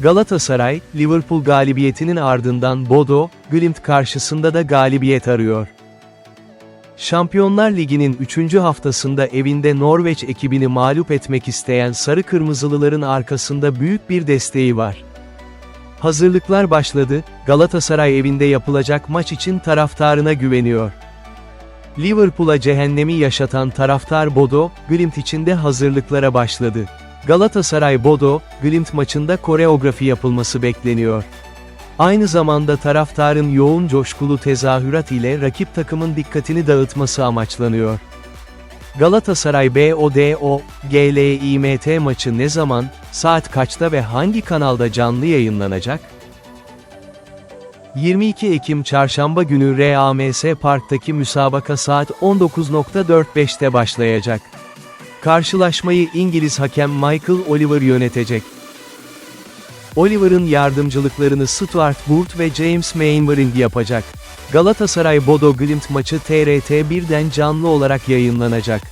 Galatasaray, Liverpool galibiyetinin ardından Bodo, Glimt karşısında da galibiyet arıyor. Şampiyonlar Ligi'nin 3. haftasında evinde Norveç ekibini mağlup etmek isteyen Sarı Kırmızılıların arkasında büyük bir desteği var. Hazırlıklar başladı, Galatasaray evinde yapılacak maç için taraftarına güveniyor. Liverpool'a cehennemi yaşatan taraftar Bodo, Glimt için de hazırlıklara başladı. Galatasaray Bodo, Glimt maçında koreografi yapılması bekleniyor. Aynı zamanda taraftarın yoğun coşkulu tezahürat ile rakip takımın dikkatini dağıtması amaçlanıyor. Galatasaray BODO, GLİMT maçı ne zaman, saat kaçta ve hangi kanalda canlı yayınlanacak? 22 Ekim Çarşamba günü RAMS Park'taki müsabaka saat 19.45'te başlayacak. Karşılaşmayı İngiliz hakem Michael Oliver yönetecek. Oliver'ın yardımcılıklarını Stuart Burt ve James Mainwaring yapacak. Galatasaray Bodo Glimt maçı TRT 1'den canlı olarak yayınlanacak.